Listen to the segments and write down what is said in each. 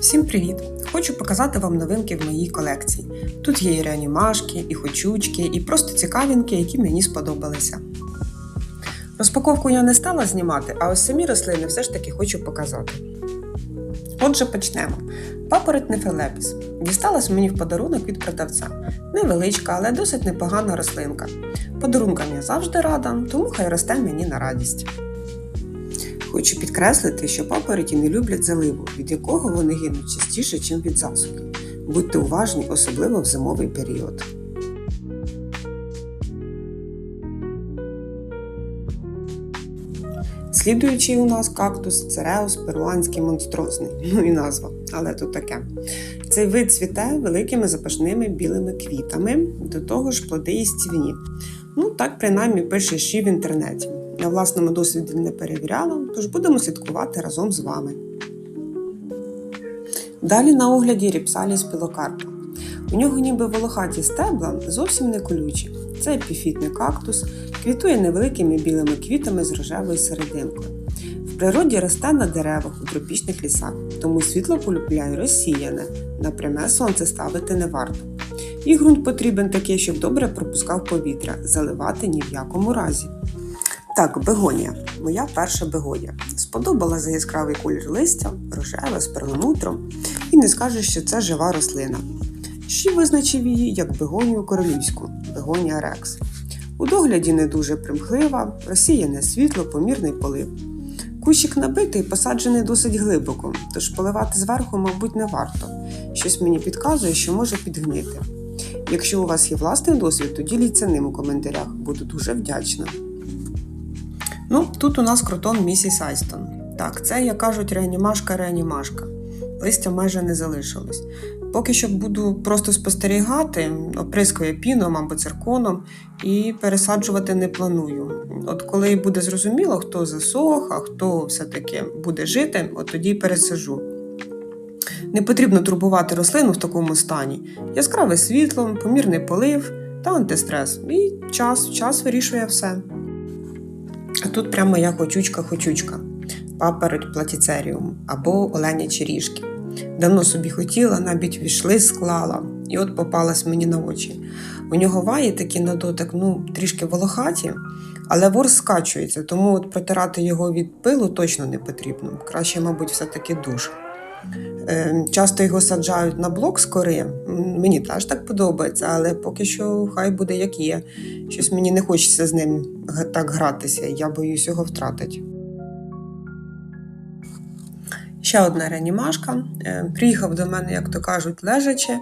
Всім привіт! Хочу показати вам новинки в моїй колекції. Тут є і реанімашки, і хочучки, і просто цікавинки, які мені сподобалися. Розпаковку я не стала знімати, а ось самі рослини все ж таки хочу показати. Отже, почнемо. Папороть нефелепіс. Дісталась мені в подарунок від продавця. Невеличка, але досить непогана рослинка. Подарункам я завжди рада, тому хай росте мені на радість. Хочу підкреслити, що папороті не люблять заливу, від якого вони гинуть частіше, ніж від засухи. Будьте уважні, особливо в зимовий період. Слідуючий у нас кактус цереус перуанський монстрозний, ну і назва, але то таке. Цей вид цвіте великими запашними білими квітами, до того ж плоди їстівні. Ну, так принаймні пише ще в інтернеті. На власному досвіді не перевіряла, тож будемо слідкувати разом з вами. Далі на огляді ріпсаліс пілокарпа. У нього ніби волохаті стебла, зовсім не колючі. Це епіфітний кактус, квітує невеликими білими квітами з рожевою серединкою. В природі росте на деревах у тропічних лісах, тому світло полюбляє розсіяне, на пряме сонце ставити не варто. І ґрунт потрібен такий, щоб добре пропускав повітря, заливати ні в якому разі. Так, бегонія. Моя перша бегонія. Сподобала за яскравий колір листя, рожеве з перламутром, і не скажеш, що це жива рослина. Ще визначив її як бегонію королівську бегонія рекс. У догляді не дуже примхлива, розсіяне світло, помірний полив. Кущик набитий, посаджений досить глибоко, тож поливати зверху, мабуть, не варто. Щось мені підказує, що може підгнити. Якщо у вас є власний досвід, то діліться ним у коментарях, буду дуже вдячна. Ну, тут у нас крутон місіс Айстон. Так, це, як кажуть, реанімашка-реанімашка. Листя майже не залишилось. Поки що буду просто спостерігати, оприскує піном або цирконом і пересаджувати не планую. От коли буде зрозуміло, хто засох, а хто все-таки буде жити, от тоді пересажу. Не потрібно турбувати рослину в такому стані. Яскраве світло, помірний полив та антистрес. І час, час вирішує все. А тут прямо я хочучка-хочучка, папороть платіцеріум або оленячі ріжки. Давно собі хотіла, навіть війшли, склала, і от попалась мені на очі. У нього ваї такі на дотик, ну, трішки волохаті, але вор скачується, тому от протирати його від пилу точно не потрібно. Краще, мабуть, все-таки душ. Е, часто його саджають на блок з кори. Мені теж так подобається, але поки що хай буде як є. Щось мені не хочеться з ним так гратися, я боюсь його втратити. Ще одна реанімашка. Е, Приїхав до мене, як то кажуть, лежачи,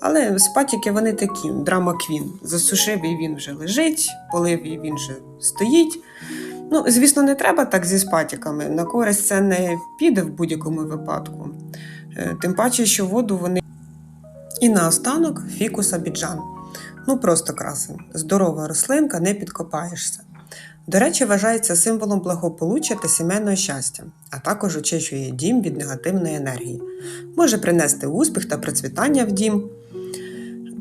але спатіки вони такі, драма квін. Засушив і він вже лежить, полив і він вже стоїть. Ну, звісно, не треба так зі спатіками. На користь це не піде в будь-якому випадку. Е, Тим паче, що воду вони. І наостанок фікус абіджан. Ну просто красень. Здорова рослинка, не підкопаєшся. До речі, вважається символом благополуччя та сімейного щастя, а також очищує дім від негативної енергії. Може принести успіх та процвітання в дім.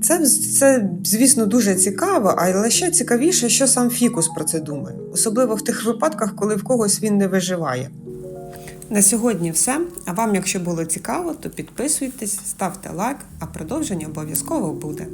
Це, це, звісно, дуже цікаво, але ще цікавіше, що сам фікус про це думає, особливо в тих випадках, коли в когось він не виживає. На сьогодні все. А вам, якщо було цікаво, то підписуйтесь, ставте лайк, а продовження обов'язково буде.